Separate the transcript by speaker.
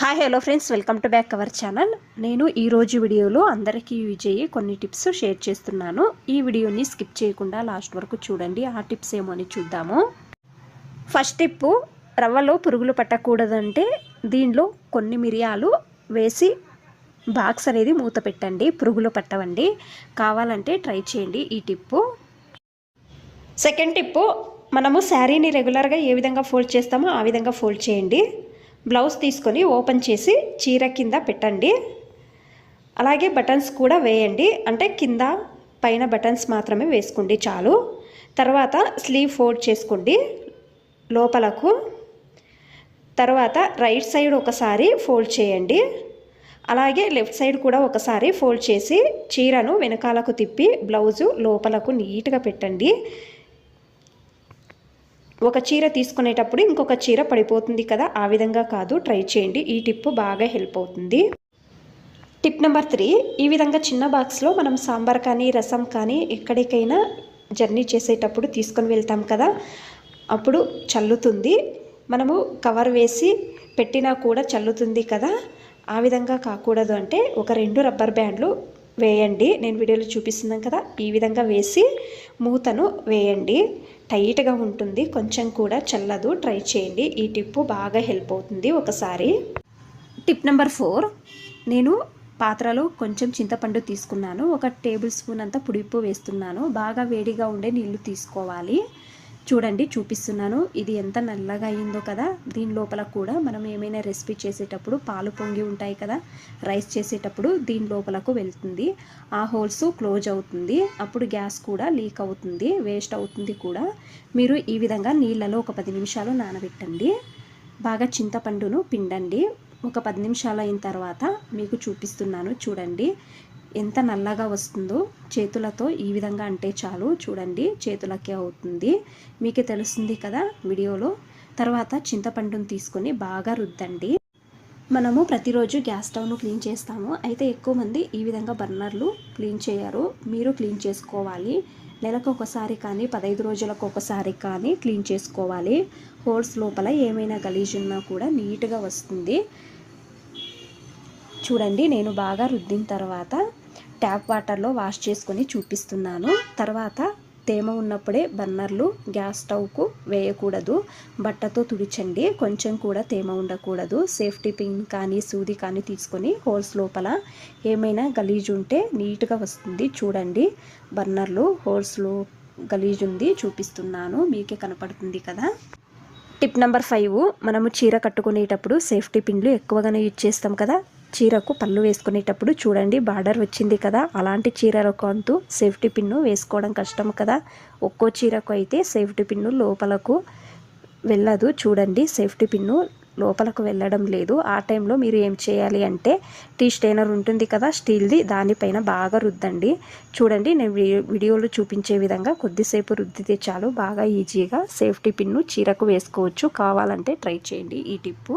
Speaker 1: Hi hello friends welcome to back our channel నేను ఈరోజు వీడియోలో అందరికీ యూజ్ అయ్యే కొన్ని టిప్స్ షేర్ చేస్తున్నాను. ఈ వీడియోని స్కిప్ చేయకుండా లాస్ట్ వరకు చూడండి. ఆ టిప్స్ ఏమో అని చూద్దాము. ఫస్ట్ టిప్ రవ్వలో పురుగులు పట్టకూడదంటే దీనిలో కొన్ని మిరియాలు వేసి బాక్స్ అనేది మూత పెట్టండి. పురుగులు పట్టవండి. కావాలంటే ట్రై చేయండి ఈ టిప్పు సెకండ్ టిప్పు మనము శారీని రెగ్యులర్గా ఏ విధంగా ఫోల్డ్ చేస్తామో ఆ విధంగా ఫోల్డ్ చేయండి. బ్లౌజ్ తీసుకొని ఓపెన్ చేసి చీర కింద పెట్టండి. అలాగే బటన్స్ కూడా వేయండి. అంటే కింద పైన బటన్స్ మాత్రమే వేసుకోండి చాలు. తర్వాత స్లీవ్ ఫోల్డ్ చేసుకోండి లోపలకు. తర్వాత రైట్ సైడ్ ఒకసారి ఫోల్డ్ చేయండి. అలాగే లెఫ్ట్ సైడ్ కూడా ఒకసారి ఫోల్డ్ చేసి చీరను వెనకాలకు తిప్పి బ్లౌజు లోపలకు నీట్గా పెట్టండి. ఒక చీర తీసుకునేటప్పుడు ఇంకొక చీర పడిపోతుంది కదా ఆ విధంగా కాదు. ట్రై చేయండి. ఈ టిప్ బాగా హెల్ప్ అవుతుంది. టిప్ నెంబర్ త్రీ ఈ విధంగా చిన్న బాక్స్లో మనం సాంబార్ కానీ రసం కానీ ఎక్కడికైనా జర్నీ చేసేటప్పుడు తీసుకొని వెళ్తాం కదా అప్పుడు చల్లుతుంది. మనము కవర్ వేసి పెట్టినా కూడా చల్లుతుంది కదా ఆ విధంగా కాకూడదు అంటే ఒక రెండు రబ్బర్ బ్యాండ్లు వేయండి. నేను వీడియోలో చూపిస్తున్నాను కదా ఈ విధంగా వేసి మూతను వేయండి. టైట్గా ఉంటుంది కొంచెం కూడా చల్లదు. ట్రై చేయండి. ఈ టిప్పు బాగా హెల్ప్ అవుతుంది ఒకసారి. Tip number four. నేను పాత్రలో కొంచెం చింతపండు తీసుకున్నాను. ఒక టేబుల్ స్పూన్ అంతా పుడిపు వేస్తున్నాను. బాగా వేడిగా ఉండే నీళ్ళు తీసుకోవాలి. చూడండి చూపిస్తున్నాను. ఇది ఎంత నల్లగా అయిందో కదా. దీని లోపల కూడా మనం ఏమైనా రెసిపీ చేసేటప్పుడు పాలు పొంగి ఉంటాయి కదా రైస్ చేసేటప్పుడు దీని లోపలకు వెళ్తుంది. ఆ హోల్స్ క్లోజ్ అవుతుంది. అప్పుడు గ్యాస్ కూడా లీక్ అవుతుంది వేస్ట్ అవుతుంది కూడా. మీరు ఈ విధంగా నీళ్ళలో ఒక పది నిమిషాలు నానబెట్టండి. బాగా చింతపండును పిండండి. ఒక పది నిమిషాలు అయిన తర్వాత మీకు చూపిస్తున్నాను చూడండి. ఎంత నల్లగా వస్తుందో చేతులతో ఈ విధంగా అంటే చాలు. చూడండి చేతులకే అవుతుంది. మీకే తెలుస్తుంది కదా వీడియోలో. తర్వాత చింతపండును తీసుకొని బాగా రుద్దండి. మనము ప్రతిరోజు గ్యాస్ స్టవ్ను క్లీన్ చేస్తాము. అయితే ఎక్కువ మంది ఈ విధంగా బర్నర్లు క్లీన్ చేయరు. మీరు క్లీన్ చేసుకోవాలి. నెలకు ఒకసారి కానీ పదహైదు రోజులకు ఒకసారి కానీ క్లీన్ చేసుకోవాలి. హోల్స్ లోపల ఏమైనా గలీజ్ ఉన్నా కూడా నీట్గా వస్తుంది. చూడండి నేను బాగా రుద్దిన తర్వాత ట్యాప్ వాటర్లో వాష్ చేసుకొని చూపిస్తున్నాను. తర్వాత తేమ ఉన్నప్పుడే బర్నర్లు గ్యాస్ స్టవ్కు వేయకూడదు. బట్టతో తుడిచండి. కొంచెం కూడా తేమ ఉండకూడదు. సేఫ్టీ పిన్ కానీ సూది కానీ తీసుకొని హోల్స్ లోపల ఏమైనా గలీజ్ ఉంటే నీట్గా వస్తుంది. చూడండి. బర్నర్లు హోల్స్లో గలీజ్ ఉంది. చూపిస్తున్నాను. మీకే కనపడుతుంది కదా. Tip number five. మనము చీర కట్టుకునేటప్పుడు సేఫ్టీ పిన్లు ఎక్కువగానే యూజ్ చేస్తాం కదా. చీరకు పళ్ళు వేసుకునేటప్పుడు చూడండి బార్డర్ వచ్చింది కదా అలాంటి చీరలకు అంతూ సేఫ్టీ పిన్ను వేసుకోవడం కష్టం కదా. ఒక్కో చీరకు అయితే సేఫ్టీ పిన్ను లోపలకు వెళ్ళదు చూడండి సేఫ్టీ పిన్ను లోపలకు వెళ్ళడం లేదు. ఆ టైంలో మీరు ఏం చేయాలి అంటే టీ స్టైనర్ ఉంటుంది కదా స్టీల్ది దానిపైన బాగా రుద్దండి. చూడండి నేను వీడియోలో చూపించే విధంగా కొద్దిసేపు రుద్దితే చాలు బాగా ఈజీగా సేఫ్టీ పిన్ను చీరకు వేసుకోవచ్చు. కావాలంటే ట్రై చేయండి. ఈ టిప్పు